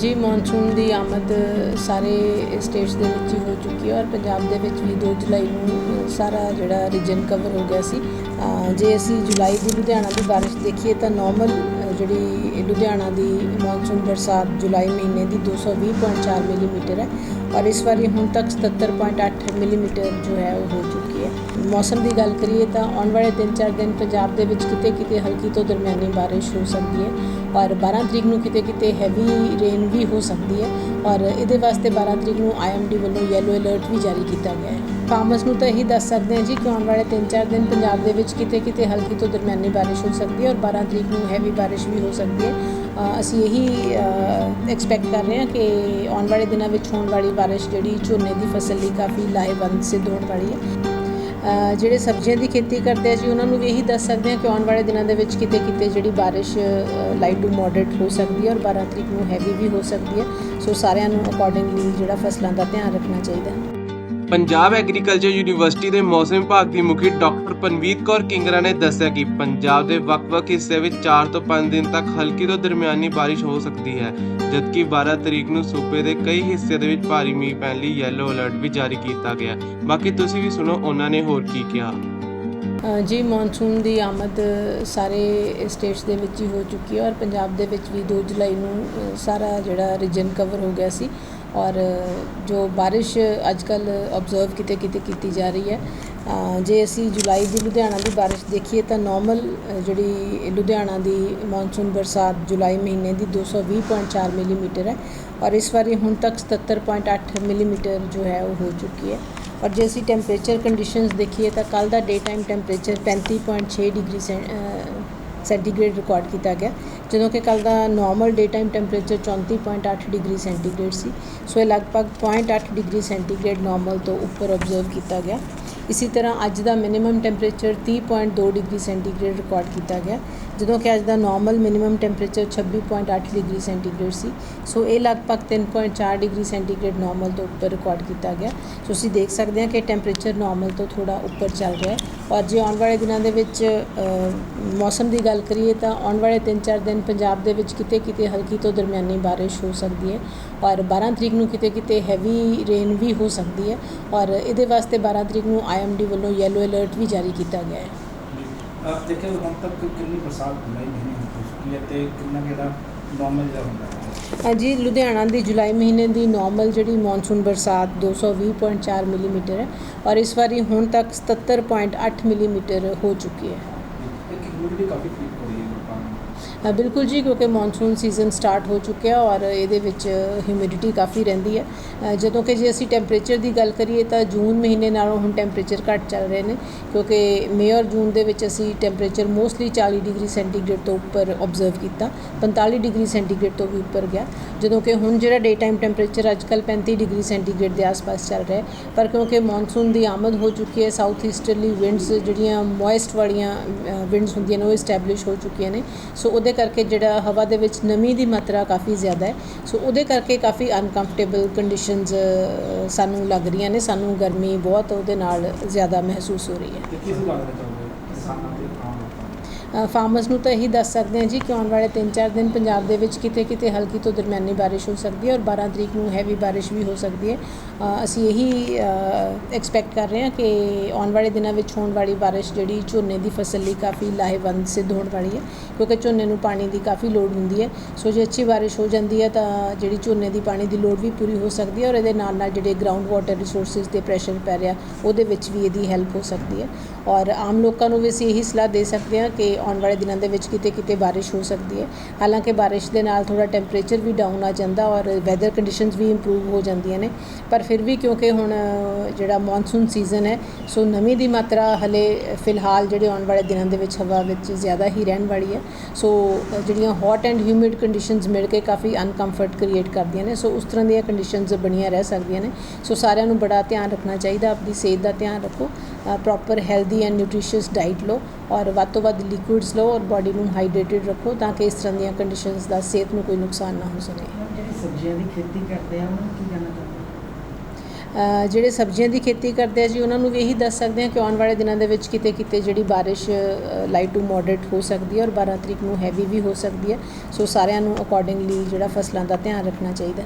ਜੀ ਮੌਨਸੂਨ ਦੀ ਆਮਦ ਸਾਰੇ ਸਟੇਟਸ ਦੇ ਵਿੱਚ ਹੀ ਹੋ ਚੁੱਕੀ ਹੈ ਔਰ ਪੰਜਾਬ ਦੇ ਵਿੱਚ ਵੀ 2 ਜੁਲਾਈ ਨੂੰ ਸਾਰਾ ਜਿਹੜਾ ਰੀਜਨ ਕਵਰ ਹੋ ਗਿਆ ਸੀ। ਜੇ ਅਸੀਂ ਜੁਲਾਈ ਦੀ ਲੁਧਿਆਣਾ ਦੀ ਬਾਰਿਸ਼ ਦੇਖੀਏ ਤਾਂ ਨਾਰਮਲ ਜਿਹੜੀ ਲੁਧਿਆਣਾ ਦੀ ਮੌਨਸੂਨ ਬਰਸਾਤ ਜੁਲਾਈ ਮਹੀਨੇ ਦੀ 220.4 ਮਿਲੀਮੀਟਰ ਹੈ ਔਰ ਇਸ ਵਾਰੀ ਹੁਣ ਤੱਕ 77.8 ਮਿਲੀਮੀਟਰ ਜੋ ਹੈ ਉਹ ਹੋ ਚੁੱਕੀ ਹੈ। ਮੌਸਮ ਦੀ ਗੱਲ ਕਰੀਏ ਤਾਂ ਆਉਣ ਵਾਲੇ 3-4 ਦਿਨ ਪੰਜਾਬ ਦੇ ਵਿੱਚ ਕਿਤੇ ਕਿਤੇ ਹਲਕੀ ਤੋਂ ਦਰਮਿਆਨੀ ਬਾਰਿਸ਼ ਹੋ ਸਕਦੀ ਹੈ ਔਰ 12 ਤਰੀਕ ਨੂੰ ਕਿਤੇ ਕਿਤੇ ਹੈਵੀ ਰੇਨ ਵੀ ਹੋ ਸਕਦੀ ਹੈ ਔਰ ਇਹਦੇ ਵਾਸਤੇ 12 ਤਰੀਕ ਨੂੰ ਆਈਐਮਡੀ ਵੱਲੋਂ ਯੈਲੋ ਅਲਰਟ ਵੀ ਜਾਰੀ ਕੀਤਾ ਗਿਆ ਹੈ। ਫਾਰਮਰਸ ਨੂੰ ਤਾਂ ਇਹੀ ਦੱਸ ਸਕਦੇ ਹਾਂ ਜੀ ਕਿ ਆਉਣ ਵਾਲੇ 3-4 ਦਿਨ ਪੰਜਾਬ ਦੇ ਵਿੱਚ ਕਿਤੇ ਕਿਤੇ ਹਲਕੀ ਤੋਂ ਦਰਮਿਆਨੀ ਬਾਰਿਸ਼ ਹੋ ਸਕਦੀ ਹੈ ਔਰ 12 ਤਰੀਕ ਨੂੰ ਹੈਵੀ ਬਾਰਿਸ਼ ਵੀ ਹੋ ਸਕਦੀ ਹੈ। ਅਸੀਂ ਇਹੀ ਐਕਸਪੈਕਟ ਕਰ ਰਹੇ ਹਾਂ ਕਿ ਆਉਣ ਵਾਲੇ ਦਿਨਾਂ ਵਿੱਚ ਹੋਣ ਵਾਲੀ ਬਾਰਿਸ਼ ਜਿਹੜੀ ਝੋਨੇ ਦੀ ਫਸਲ ਲਈ ਕਾਫੀ ਲਾਹੇਵੰਦ ਸਿੱਧ ਹੋਣ ਵਾਲੀ ਹੈ। ਜਿਹੜੇ ਸਬਜ਼ੀਆਂ ਦੀ ਖੇਤੀ ਕਰਦੇ ਆ ਜੀ, ਉਹਨਾਂ ਨੂੰ ਵੀ ਇਹੀ ਦੱਸ ਸਕਦੇ ਹਾਂ ਕਿ ਆਉਣ ਵਾਲੇ ਦਿਨਾਂ ਦੇ ਵਿੱਚ ਕਿਤੇ ਕਿਤੇ ਜਿਹੜੀ ਬਾਰਿਸ਼ ਲਾਈਟ ਟੂ ਮੋਡਰੇਟ ਹੋ ਸਕਦੀ ਹੈ ਔਰ 12 ਤਰੀਕ ਨੂੰ ਹੈਵੀ ਵੀ ਹੋ ਸਕਦੀ ਹੈ। ਸੋ ਸਾਰਿਆਂ ਨੂੰ ਅਕੋਰਡਿੰਗਲੀ ਜਿਹੜਾ ਫਸਲਾਂ ਦਾ ਧਿਆਨ ਰੱਖਣਾ ਚਾਹੀਦਾ ਹੈ। ਪੰਜਾਬ ਐਗਰੀਕਲਚਰ ਯੂਨੀਵਰਸਿਟੀ ਦੇ ਮੌਸਮ ਵਿਭਾਗ ਦੀ ਮੁਖੀ ਡਾਕਟਰ ਪਨਵੀਤ ਕੌਰ ਕਿੰਗਰਾ ਨੇ ਦੱਸਿਆ ਕਿ ਪੰਜਾਬ ਦੇ ਵੱਖ-ਵੱਖ ਹਿੱਸਿਆਂ ਵਿੱਚ 4 ਤੋਂ 5 ਦਿਨ ਤੱਕ ਹਲਕੀ ਤੋਂ ਦਰਮਿਆਨੀ ਬਾਰਿਸ਼ ਹੋ ਸਕਦੀ ਹੈ, ਜਦਕਿ 12 ਤਰੀਕ ਨੂੰ ਸੂਬੇ ਦੇ ਕਈ ਹਿੱਸਿਆਂ ਦੇ ਵਿੱਚ ਭਾਰੀ ਮੀਂਹ ਪੈਣ ਲਈ ਯੈਲੋ ਅਲਰਟ ਵੀ ਜਾਰੀ ਕੀਤਾ ਗਿਆ ਬਾਕੀ ਤੁਸੀਂ ਵੀ ਸੁਣੋ, ਉਹਨਾਂ ਨੇ ਹੋਰ ਕੀ ਕਿਹਾ। ਜੀ ਮੌਨਸੂਨ ਦੀ ਆਮਦ ਸਾਰੇ ਸਟੇਟਸ ਦੇ ਵਿੱਚ ਹੀ ਹੋ ਚੁੱਕੀ ਹੈ ਔਰ ਪੰਜਾਬ ਦੇ ਵਿੱਚ ਵੀ 2 ਜੁਲਾਈ ਨੂੰ ਸਾਰਾ ਜਿਹੜਾ ਰੀਜਨ ਕਵਰ ਹੋ ਗਿਆ ਸੀ ਔਰ ਜੋ ਬਾਰਿਸ਼ ਅੱਜ ਕੱਲ ਆਬਜ਼ਰਵ ਕਿਤੇ ਕਿਤੇ ਕੀਤੀ ਜਾ ਰਹੀ ਹੈ। ਜੇ ਅਸੀਂ ਜੁਲਾਈ ਦੀ ਲੁਧਿਆਣਾ ਦੀ ਬਾਰਿਸ਼ ਦੇਖੀਏ ਤਾਂ ਨਾਰਮਲ ਜਿਹੜੀ ਲੁਧਿਆਣਾ ਦੀ ਮੌਨਸੂਨ ਬਰਸਾਤ ਜੁਲਾਈ ਮਹੀਨੇ ਦੀ 220.4 ਮਿਲੀਮੀਟਰ ਹੈ ਔਰ ਇਸ ਵਾਰੀ ਹੁਣ ਤੱਕ 77.8 ਮਿਲੀਮੀਟਰ ਜੋ ਹੈ ਉਹ ਹੋ ਚੁੱਕੀ ਹੈ। ਔਰ ਜੇ ਅਸੀਂ ਟੈਂਪਰੇਚਰ ਕੰਡੀਸ਼ਨਸ ਦੇਖੀਏ ਤਾਂ ਕੱਲ ਦਾ ਡੇ ਟਾਈਮ ਟੈਂਪਰੇਚਰ 35.6 ਡਿਗਰੀ ਸੈਂ- ਸੈਂਟੀਗ੍ਰੇਡ ਰਿਕਾਰਡ ਕੀਤਾ ਗਿਆ, ਜਦੋਂ ਕਿ ਕੱਲ ਦਾ normal day time temperature 34.8 degree centigrade ਸੀ। ਸੋ ਇਹ ਲਗਭਗ 0.8 ਡਿਗਰੀ ਸੈਂਟੀਗ੍ਰੇਡ ਨਾਰਮਲ ਤੋਂ ਉੱਪਰ ਆਬਜ਼ਰਵ ਕੀਤਾ ਗਿਆ। ਇਸੇ ਤਰ੍ਹਾਂ ਅੱਜ ਦਾ minimum temperature 30.2 degree centigrade record ਕੀਤਾ ਗਿਆ। ਜਦੋਂ ਕਿ ਅੱਜ ਦਾ normal minimum temperature 26.8 degree centigrade ਸੀ। ਸੋ ਇਹ ਲਗਭਗ 3.4 ਡਿਗਰੀ ਸੈਂਟੀਗ੍ਰੇਡ ਨਾਰਮਲ ਤੋਂ ਉੱਪਰ ਰਿਕਾਰਡ ਕੀਤਾ ਗਿਆ। ਸੋ ਅਸੀਂ ਦੇਖ ਸਕਦੇ ਹਾਂ ਕਿ ਟੈਂਪਰੇਚਰ ਨਾਰਮਲ ਤੋਂ ਥੋੜਾ ਉੱਪਰ ਚੱਲ ਰਿਹਾ ਹੈ। ਔਰ ਜੇ ਆਉਣ ਵਾਲੇ ਦਿਨਾਂ ਦੇ ਵਿੱਚ ਮੌਸਮ ਦੀ ਗੱਲ ਕਰੀਏ ਤਾਂ ਆਉਣ ਵਾਲੇ 3-4 ਦਿਨ ਪੰਜਾਬ ਦੇ ਵਿੱਚ ਕਿਤੇ ਕਿਤੇ ਹਲਕੀ ਤੋਂ ਦਰਮਿਆਨੀ ਬਾਰਿਸ਼ ਹੋ ਸਕਦੀ ਹੈ। ਔਰ 12 ਤਰੀਕ ਨੂੰ ਕਿਤੇ ਕਿਤੇ ਹੈਵੀ ਰੇਨ ਵੀ ਹੋ ਸਕਦੀ ਹੈ। ਔਰ ਇਹਦੇ ਵਾਸਤੇ 12 ਤਰੀਕ ਨੂੰ ਆਈਐਮਡੀ ਵੱਲੋਂ ਯੈਲੋ ਅਲਰਟ ਵੀ ਜਾਰੀ ਕੀਤਾ ਗਿਆ ਹੈ। ਦੇਖਿਓ ਹੁਣ ਤੱਕ ਕਿੰਨੀ ਬਰਸਾਤ ਜੁਲਾਈ ਮਹੀਨੇ ਵਿੱਚ ਹੋ ਚੁੱਕੀ ਹੈ ਤੇ ਕਿੰਨਾ ਕਿਹੜਾ ਨਾਰਮਲ ਜਿਹੜਾ ਹੁੰਦਾ ਹੈ? ਹਾਂਜੀ ਲੁਧਿਆਣਾ ਦੀ ਜੁਲਾਈ ਮਹੀਨੇ ਦੀ ਨਾਰਮਲ ਜਿਹੜੀ ਮੌਨਸੂਨ ਬਰਸਾਤ 220.4 ਮਿਲੀਮੀਟਰ ਹੈ ਔਰ ਇਸ ਵਾਰੀ ਹੁਣ ਤੱਕ 77.8 ਮਿਲੀਮੀਟਰ ਹੋ ਚੁੱਕੀ ਹੈ। ਇੱਕ ਹਿਊਮਿਡਿਟੀ ਕਾਫੀ ਫੀਲ ਬਿਲਕੁਲ ਜੀ, ਕਿਉਂਕਿ ਮੌਨਸੂਨ ਸੀਜ਼ਨ ਸਟਾਰਟ ਹੋ ਚੁੱਕਿਆ ਔਰ ਇਹਦੇ ਵਿੱਚ ਹਿਊਮਿਡਿਟੀ ਕਾਫੀ ਰਹਿੰਦੀ ਹੈ। ਜਦੋਂ ਕਿ ਜੇ ਅਸੀਂ ਟੈਂਪਰੇਚਰ ਦੀ ਗੱਲ ਕਰੀਏ ਤਾਂ ਜੂਨ ਮਹੀਨੇ ਨਾਲੋਂ ਹੁਣ ਟੈਂਪਰੇਚਰ ਘੱਟ ਚੱਲ ਰਹੇ ਨੇ, ਕਿਉਂਕਿ ਮਈ ਔਰ ਜੂਨ ਦੇ ਵਿੱਚ ਅਸੀਂ ਟੈਂਪਰੇਚਰ ਮੋਸਟਲੀ 40 ਡਿਗਰੀ ਸੈਂਟੀਗ੍ਰੇਡ ਤੋਂ ਉੱਪਰ ਆਬਜ਼ਰਵ ਕੀਤਾ 45 ਡਿਗਰੀ ਸੈਂਟੀਗ੍ਰੇਡ ਤੋਂ ਵੀ ਉੱਪਰ ਗਿਆ। ਜਦੋਂ ਕਿ ਹੁਣ ਜਿਹੜਾ ਡੇ ਟਾਈਮ ਟੈਂਪਰੇਚਰ ਅੱਜ ਕੱਲ੍ਹ 35 ਡਿਗਰੀ ਸੈਂਟੀਗ੍ਰੇਡ ਦੇ ਆਸ-ਪਾਸ ਚੱਲ ਰਿਹਾ ਹੈ, ਪਰ ਕਿਉਂਕਿ ਮੌਨਸੂਨ ਦੀ ਆਮਦ ਹੋ ਚੁੱਕੀ ਹੈ ਸਾਊਥ ਈਸਟਰਲੀ ਵਿੰਡਸ ਜਿਹੜੀਆਂ ਮੋਇਸਟ ਵਾਲੀਆਂ ਵਿੰਡਸ ਹੁੰਦੀਆਂ ਨੇ ਉਹ ਐਸਟੈਬਲਿਸ਼ ਹੋ ਚੁੱਕੀਆਂ ਨੇ। ਸੋ ਉਹਦੇ ਕਰਕੇ ਜਿਹੜਾ ਹਵਾ ਦੇ ਵਿੱਚ ਨਮੀ ਦੀ ਮਾਤਰਾ ਕਾਫੀ ਜ਼ਿਆਦਾ ਹੈ। ਸੋ ਉਹਦੇ ਕਰਕੇ ਕਾਫੀ ਅਨਕੰਫਰਟੇਬਲ ਕੰਡੀਸ਼ਨਸ ਸਾਨੂੰ ਲੱਗ ਰਹੀਆਂ ਨੇ। ਸਾਨੂੰ ਗਰਮੀ ਬਹੁਤ ਉਹਦੇ ਨਾਲ ਜ਼ਿਆਦਾ ਮਹਿਸੂਸ ਹੋ ਰਹੀ ਹੈ। ਫਾਰਮਰਸ ਨੂੰ ਤਾਂ ਇਹੀ ਦੱਸ ਸਕਦੇ ਹਾਂ ਜੀ ਕਿ ਆਉਣ ਵਾਲੇ 3-4 ਦਿਨ ਪੰਜਾਬ ਦੇ ਵਿੱਚ ਕਿਤੇ ਕਿਤੇ ਹਲਕੀ ਤੋਂ ਦਰਮਿਆਨੀ ਬਾਰਿਸ਼ ਹੋ ਸਕਦੀ ਹੈ ਔਰ 12 ਤਰੀਕ ਨੂੰ ਹੈਵੀ ਬਾਰਿਸ਼ ਵੀ ਹੋ ਸਕਦੀ ਹੈ। ਅਸੀਂ ਇਹੀ ਐਕਸਪੈਕਟ ਕਰ ਰਹੇ ਹਾਂ ਕਿ ਆਉਣ ਵਾਲੇ ਦਿਨਾਂ ਵਿੱਚ ਹੋਣ ਵਾਲੀ ਬਾਰਿਸ਼ ਜਿਹੜੀ ਝੋਨੇ ਦੀ ਫਸਲ ਲਈ ਕਾਫੀ ਲਾਹੇਵੰਦ ਸਿੱਧ ਹੋਣ ਵਾਲੀ ਹੈ, ਕਿਉਂਕਿ ਝੋਨੇ ਨੂੰ ਪਾਣੀ ਦੀ ਕਾਫੀ ਲੋੜ ਹੁੰਦੀ ਹੈ। ਸੋ ਜੇ ਅੱਛੀ ਬਾਰਿਸ਼ ਹੋ ਜਾਂਦੀ ਹੈ ਤਾਂ ਜਿਹੜੀ ਝੋਨੇ ਦੀ ਪਾਣੀ ਦੀ ਲੋੜ ਵੀ ਪੂਰੀ ਹੋ ਸਕਦੀ ਹੈ ਔਰ ਇਹਦੇ ਨਾਲ ਨਾਲ ਜਿਹੜੇ ਗਰਾਊਂਡ ਵਾਟਰ ਰਿਸੋਰਸਸ ਤੇ ਪ੍ਰੈਸ਼ਰ ਪੈ ਰਿਹਾ, ਉਹਦੇ ਵਿੱਚ ਵੀ ਇਹਦੀ ਹੈਲਪ ਹੋ ਸਕਦੀ ਹੈ। ਔਰ ਆਮ ਲੋਕਾਂ ਨੂੰ ਵੀ ਅਸੀਂ ਇਹੀ ਸਲਾਹ ਦੇ ਸਕਦੇ ਹਾਂ ਕਿ ਆਉਣ ਵਾਲੇ ਦਿਨਾਂ ਦੇ ਵਿੱਚ ਕਿਤੇ ਕਿਤੇ ਬਾਰਿਸ਼ ਹੋ ਸਕਦੀ ਹੈ। ਹਾਲਾਂਕਿ ਬਾਰਿਸ਼ ਦੇ ਨਾਲ ਥੋੜਾ ਟੈਂਪਰੇਚਰ ਵੀ ਡਾਊਨ ਆ ਜਾਂਦਾ ਔਰ ਵੈਦਰ ਕੰਡੀਸ਼ਨਸ ਵੀ ਇੰਪਰੂਵ ਹੋ ਜਾਂਦੀਆਂ ਨੇ। ਪਰ ਫਿਰ ਵੀ ਕਿਉਂਕਿ ਹੁਣ ਜਿਹੜਾ ਮੌਨਸੂਨ ਸੀਜ਼ਨ ਹੈ, ਸੋ ਨਮੀ ਦੀ ਮਾਤਰਾ ਹਲੇ ਫਿਲਹਾਲ ਜਿਹੜੇ ਆਉਣ ਵਾਲੇ ਦਿਨਾਂ ਦੇ ਵਿੱਚ ਹਵਾ ਵਿੱਚ ਜ਼ਿਆਦਾ ਹੀ ਰਹਿਣ ਵਾਲੀ ਹੈ। ਸੋ ਜਿਹੜੀਆਂ ਹੌਟ ਐਂਡ ਹਿਊਮਿਡ ਕੰਡੀਸ਼ਨਸ ਮਿਲ ਕੇ ਕਾਫੀ ਅਨਕੰਫਰਟ ਕ੍ਰੀਏਟ ਕਰਦੀਆਂ ਨੇ। ਸੋ ਉਸ ਤਰ੍ਹਾਂ ਦੀਆਂ ਕੰਡੀਸ਼ਨਸ ਬਣੀਆਂ ਰਹਿ ਸਕਦੀਆਂ ਨੇ। ਸੋ ਸਾਰਿਆਂ ਨੂੰ ਬੜਾ ਧਿਆਨ ਰੱਖਣਾ ਚਾਹੀਦਾ। ਆਪਣੀ ਸਿਹਤ ਦਾ ਧਿਆਨ ਰੱਖੋ। Proper healthy and nutritious diet ਲਓ। ਔਰ ਵੱਧ ਤੋਂ ਵੱਧ ਲਿਕੁਇਡਸ ਲਓ ਔਰ ਬਾਡੀ ਨੂੰ ਹਾਈਡਰੇਟਿਡ ਰੱਖੋ ਤਾਂ ਕਿ ਇਸ ਤਰ੍ਹਾਂ ਦੀਆਂ ਕੰਡੀਸ਼ਨਸ ਦਾ ਸਿਹਤ ਨੂੰ ਕੋਈ ਨੁਕਸਾਨ ਨਾ ਹੋ ਸਕੇ। ਜਿਹੜੀ ਸਬਜ਼ੀਆਂ ਦੀ ਖੇਤੀ ਕਰਦੇ ਆ ਉਹਨਾਂ ਨੂੰ ਕੀ ਕਹਿਣਾ ਚਾਹੁੰਦੇ ਅ, ਜਿਹੜੇ ਸਬਜ਼ੀਆਂ ਦੀ ਖੇਤੀ ਕਰਦੇ ਆ ਜੀ ਉਹਨਾਂ ਨੂੰ ਵੀ ਇਹੀ ਦੱਸ ਸਕਦੇ ਹਾਂ ਕਿ ਆਉਣ ਵਾਲੇ ਦਿਨਾਂ ਦੇ ਵਿੱਚ ਕਿਤੇ ਕਿਤੇ ਜਿਹੜੀ ਬਾਰਿਸ਼ ਲਾਈਟ ਟੂ ਮੋਡਰੇਟ ਹੋ ਸਕਦੀ ਹੈ ਔਰ 12 ਤਰੀਕ ਨੂੰ ਹੈਵੀ ਵੀ ਹੋ ਸਕਦੀ ਹੈ। ਸੋ ਸਾਰਿਆਂ ਨੂੰ ਅਕੋਰਡਿੰਗਲੀ ਜਿਹੜਾ ਫਸਲਾਂ ਦਾ ਧਿਆਨ ਰੱਖਣਾ ਚਾਹੀਦਾ।